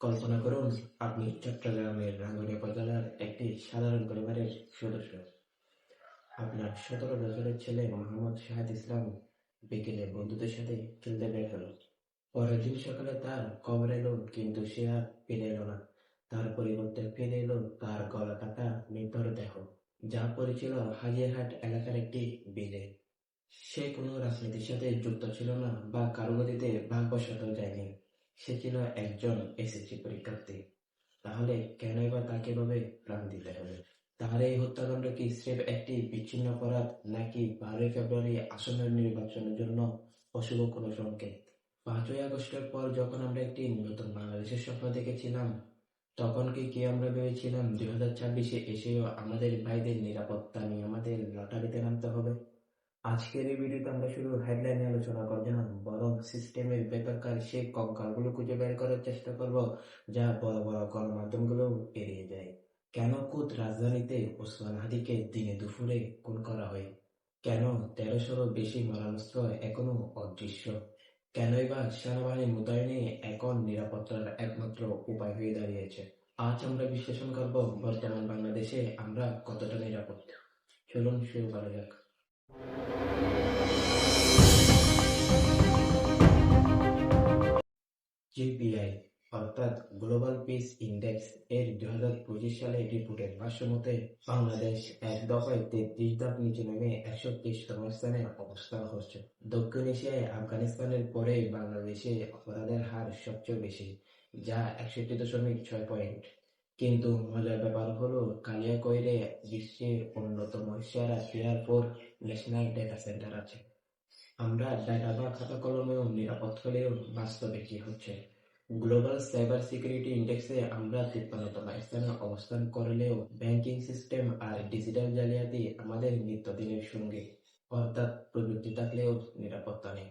কল্পনা করুন আপনি চট্টগ্রামের রাঙ্গুনিয়া উপজেলার একটি সাধারণ পরিবারের সদস্য। আপনার সতেরো বছরের ছেলে মোহাম্মদ শাহাদ ইসলাম বিকেলে বন্ধুদের সাথে খেলতে বের হলো। পরের দিন সকালে তার কবর এলো কিন্তু সে আর ফিরে এলো না। তার পরিবর্তে ফিরে এলো তার গলা কাটা মৃতদেহ, যা পড়েছিল হাজিরহাট এলাকার একটি বিলে। সে কোনো রাজনীতির সাথে যুক্ত ছিল না বা কারও গতিতে ভাগ যায়নি। সে ছিল একজন এসএসসি পরীক্ষার্থী। তাহলে কেনই বা তাকে এভাবে প্রাণ দিতে হবে? তাহলে এই হত্যাকাণ্ড কি স্রেফ একটি বিচ্ছিন্ন অপরাধ নাকি বারোই ফেব্রুয়ারি আসন্ন নির্বাচনের জন্য অশুভ কোনো সংকেত? পাঁচই আগস্টের পর যখন আমরা একটি নতুন বাংলাদেশের স্বপ্ন দেখেছিলাম, তখন কি কি আমরা ভেবেছিলাম দুই হাজার ছাব্বিশে এসেও আমাদের ভাইদের নিরাপত্তা নিয়ে আমাদের লটারিতে? আজকের এই ভিডিওতে আমরা শুধু হেডলাইনে আলোচনা করব না, বরং সিস্টেমের ভেতরকার সেই কঙ্কালগুলো খুঁজে বের করার চেষ্টা করব যা বড় বড় গণমাধ্যমগুলোও এড়িয়ে যায়। কেন খুদ রাজধানীতে ওসমান হাদিকে দিনে দুপুরে খুন করা হয়? কেন তেরোশোরও বেশি মারণাস্ত্র এখনও অদৃশ্য? কেনই বা সেনাবাহিনী মোতায়েনই এখন নিরাপত্তার একমাত্র উপায় হয়ে দাঁড়িয়েছে? আজ আমরা বিশ্লেষণ করব বর্তমান বাংলাদেশে আমরা কতটা নিরাপদ। চলুন শুরু করা যাক। জিপিআই অর্থাৎ গ্লোবাল পিস ইন্ডেক্স এর দুই হাজার পঁচিশ সালের রিপোর্টের ভাষ্যমতে বাংলাদেশ এক দফায় তেত্রিশ ধাপ নিচে নেমে একশো তেইশতম স্থানে অবস্থান করছে। দক্ষিণ এশিয়ায় আফগানিস্তানের পরে বাংলাদেশে অপরাধের হার সবচেয়ে বেশি, যা একষট্টি দশমিক ছয় পয়েন্ট। কিন্তু মজার ব্যাপার হলো কালিয়াকৈরে বিশ্বের অন্যতম সেরা tier four national data centre আছে। আমরা ডাটা বা খাতা কলমেও নিরাপদ হলেও বাস্তবে কি হচ্ছে? গ্লোবাল সাইবার সিকিউরিটি ইন্ডেক্সে আমরা তিপ্পান্নতম স্থানে অবস্থান করলেও ব্যাংকিং সিস্টেম আর ডিজিটাল জালিয়াতি আমাদের নিত্যদিনের সঙ্গী। অর্থাৎ প্রযুক্তি থাকলেও নিরাপত্তা নেই।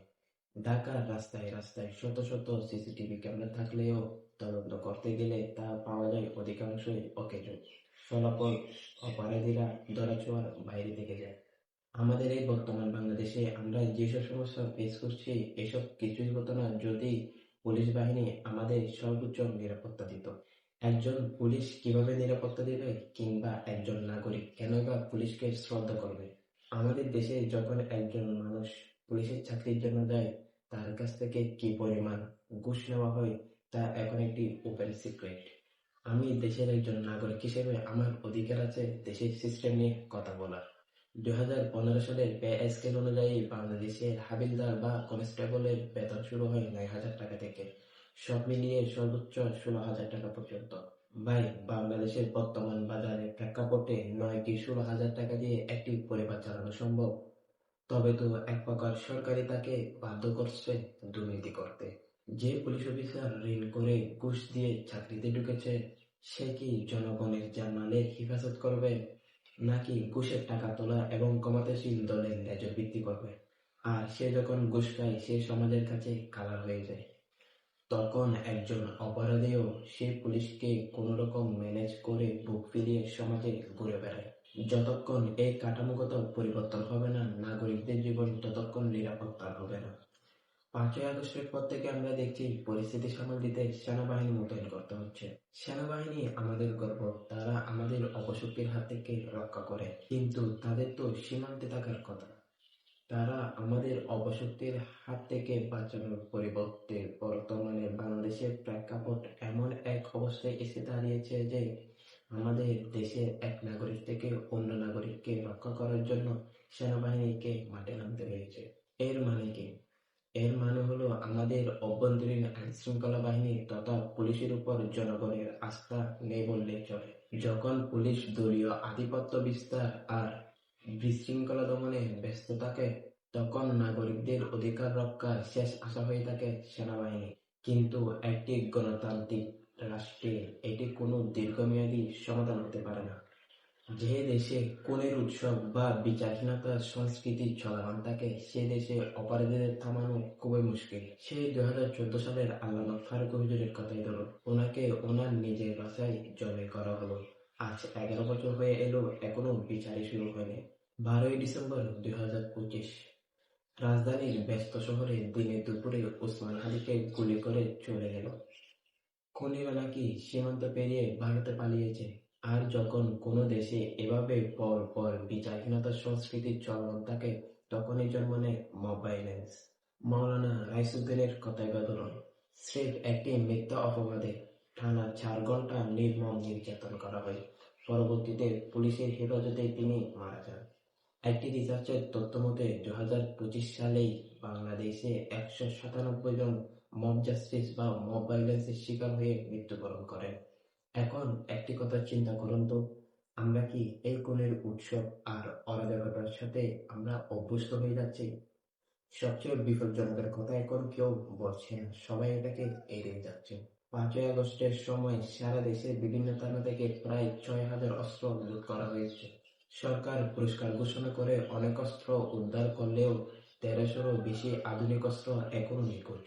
ঢাকার রাস্তায় রাস্তায় শত শত সিসিটিভি ক্যামেরা থাকলেও তদন্ত করতে গেলে তা পাওয়া যায় অধিকাংশই অকেজো। ফলাফল অপরাধীরা ধরাছোঁয়ার বাইরে থেকে যায়। আমাদের এই বর্তমান বাংলাদেশে আমরা যেসব সমস্যা ফেস করছি, এসব কিছুই হতো না যদি পুলিশ বাহিনী আমাদের সর্বোচ্চ নিরাপত্তা দিত। একজন পুলিশ কীভাবে নিরাপত্তা দেবে কিংবা একজন নাগরিক কেন বা পুলিশকে শ্রদ্ধা করবে? আমাদের দেশে যখন একজন মানুষ পুলিশের চাকরির জন্য যায়, তার কাছ থেকে কি পরিমাণ ঘুষ নেওয়া হয় তা এখন একটি ওপেন সিক্রেট। আমি দেশের একজন নাগরিক হিসেবে আমার অধিকার আছে দেশের সিস্টেম নিয়ে কথা বলার। দুই হাজার পনেরো সালের পে স্কেল অনুযায়ী বাংলাদেশের হাবিলদার বা কনস্টেবলের বেতন শুরু হয় নয় হাজার টাকা থেকে, সব মিলিয়ে সর্বোচ্চ ষোলো হাজার টাকা পর্যন্ত। ভাই বাংলাদেশের বর্তমান বাজারের প্রেক্ষাপটে নয় কি ষোলো হাজার টাকা দিয়ে একটি পরিবার চালানো সম্ভব? তবে তো এক প্রকার সরকারই তাকে বাধ্য করছে দুর্নীতি করতে। যে পুলিশ অফিসার ঋণ করে ঘুষ দিয়ে চাকরিতে ঢুকেছে, সে কি জনগণের জানমালের হেফাজত করবে নাকি ঘুষের টাকা তোলা এবং ক্ষমতাসীন দলের ন্যায্য ভিত্তি করবে? আর সে যখন ঘুষ খায়, সে সমাজের কাছে কালার হয়ে যায়। তখন একজন অপরাধীও সে পুলিশকে কোনোরকম ম্যানেজ করে বুক ফিরিয়ে সমাজে ঘুরে বেড়ায়। যতক্ষণ এই কাঠামোগত পরিবর্তন হবে না, নাগরিকদের জীবন ততক্ষণ নিরাপত্তা হবে না। পাঁচই আগস্টের পর থেকে আমরা দেখছি পরিস্থিতি সামাল দিতে সেনাবাহিনী মোতায়েন করতে হচ্ছে। সেনাবাহিনী আমাদের গর্ব, তারা আমাদের অপশক্তির হাত থেকে রক্ষা করে। কিন্তু তাদের তো সীমান্তে থাকার কথা। তারা আমাদের অপশক্তির হাত থেকে বাঁচানোর পরিবর্তে বর্তমানে বাংলাদেশের প্রেক্ষাপট এমন এক অবস্থায় এসে দাঁড়িয়েছে যে আমাদের দেশের এক নাগরিক থেকে অন্য নাগরিককে রক্ষা করার জন্য সেনাবাহিনীকে মাঠে নামতে হয়েছে। এর মানে কি? এর মানে হলো আমাদের অভ্যন্তরীণ আইনশৃঙ্খলা বাহিনী তথা পুলিশের উপর জনগণের আস্থা নেই বললেই চলে। যখন পুলিশ দলীয় আধিপত্য বিস্তার আর বিশৃঙ্খলা দমনে ব্যস্ত থাকে, তখন নাগরিকদের অধিকার রক্ষার শেষ আশা হয়ে থাকে সেনাবাহিনী। কিন্তু একটি গণতান্ত্রিক রাষ্ট্রে এটি কোনো দীর্ঘমেয়াদী সমাধান হতে পারে না। যে দেশে খুনের উৎসব বা বিচারহীনতার সংস্কৃতি চলমান থাকে সে দেশে অপরাধীদের থামানো খুবই মুশকিল। সেই দুই হাজার চোদ্দ সালের আল্লামা ফারুক হুজুরের কথাই ধরুন, ওনাকে ওনার নিজের বাসায় জবাই করা হলো। আজ এগারো বছর হয়ে এলো এখনও বিচারই শুরু হয়নি। বারোই ডিসেম্বর দুই হাজার পঁচিশ রাজধানীর ব্যস্ত শহরে দিনে দুপুরে ওসমান হাদিকে গুলি করে চলে গেল। খুনিরা নাকি সীমান্ত পেরিয়ে ভারতে পালিয়েছে আর যখন কোনো দেশে এভাবে পর পর বিচারহীনতার সংস্কৃতি চলমান থাকে, তখনই জন্ম নেয় মব ভাইলেন্স মাওলানা রাইসুদ্দিনের কথাই বা ধরুন স্রেফ একটি মিথ্যা অপবাদে টানা চার ঘণ্টা নির্মম নির্যাতন করা হয়। পরবর্তীতে পুলিশের হেফাজতে তিনি মারা যান। একটি রিসার্চের তথ্য মতে দু হাজার পঁচিশ সালেই বাংলাদেশে একশো সাতানব্বই জন মব জাস্টিস বা মব ভাইলেন্সের শিকার হয়ে মৃত্যুবরণ করেন। এখন একটি কথা চিন্তা করুন তো, আমরা কি এই কোণের উৎসব আর অরাজকতার সাথে আমরা অভ্যস্ত হয়ে যাচ্ছি? সবচেয়ে বিপজ্জনকের কথা এখন কেউ বলছে না, সবাই এটাকে এড়িয়ে যাচ্ছে। পাঁচই আগস্টের সময় সারা দেশে বিভিন্ন থানা থেকে প্রায় ছয় হাজার অস্ত্র লুট করা হয়েছে। সরকার পুরস্কার ঘোষণা করে অনেক অস্ত্র উদ্ধার করলেও তেরোশোরও বেশি আধুনিক অস্ত্র এখনও নিখোঁজ।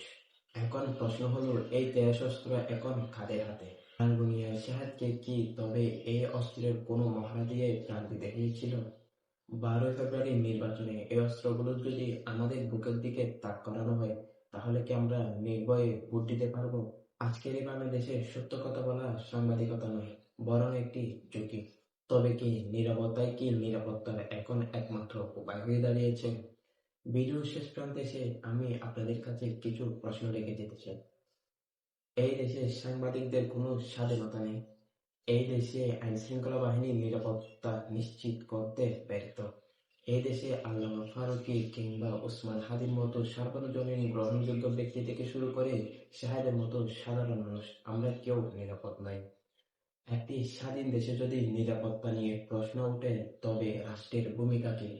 এখন প্রশ্ন হলো, এই তেরোশো অস্ত্র এখন কাদের হাতে? আঙ্গুনিয়ার সাহায্যে কি তবে এই অস্ত্রের কোনো মহড়া দিয়ে দিতে হয়েছিল বারোই ফেব্রুয়ারি নির্বাচনে এই অস্ত্রগুলো যদি আমাদের বুকের দিকে তাক করানো হয়, তাহলে কি আমরা নির্ভয়ে ভোট দিতে পারব? আজকের এই বাংলাদেশে সত্য কথা বলা সাংবাদিকতা নয়, বরং একটি ঝুঁকি। তবে কি নিরাপত্তাই কি নিরাপত্তার এখন একমাত্র উপায় হয়ে দাঁড়িয়েছে? ভিডিও শেষ প্রান্তে এসে আমি আপনাদের কাছে কিছু প্রশ্ন রেখে যেতে চাই। এই দেশে সাংবাদিকদের কোনো স্বাধীনতা নেই। এই দেশে আইন শৃঙ্খলা বাহিনী নিরাপত্তা নিশ্চিত করতে ব্যর্থ। এই দেশে আল্লামা ফারুকী কিংবা ওসমান হাদির মতো সার্বজনীন গ্রহণযোগ্য ব্যক্তি থেকে শুরু করে সাহেবের মতো সাধারণ মানুষ আমরা কেউ নিরাপদ নাই। একটি স্বাধীন দেশে যদি নিরাপত্তা নিয়ে প্রশ্ন ওঠে তবে রাষ্ট্রের ভূমিকা কি?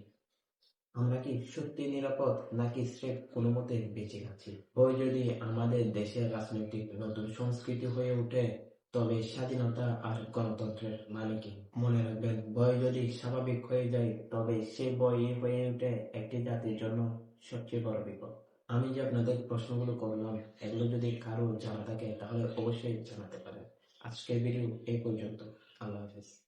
আমরা কি সত্যি নিরাপদ, নাকি স্রেফ কোনো মতে বেঁচে আছি? বই যদি আমাদের দেশের রাজনৈতিক নতুন সংস্কৃতি হয়ে ওঠে, তবে স্বাধীনতা আর গণতন্ত্রের মানে কি? মনে রাখবেন বই যদি স্বাভাবিক হয়ে যায়, তবে সে বই হয়ে ওঠে একটি জাতির জন্য সবচেয়ে বড় বিপদ। আমি যে আপনাদের প্রশ্নগুলো করলাম, এগুলো যদি কারও জানা থাকে, তাহলে অবশ্যই জানাতে পারেন। আজকের ভিডিও এই পর্যন্ত। আল্লাহ হাফিজ।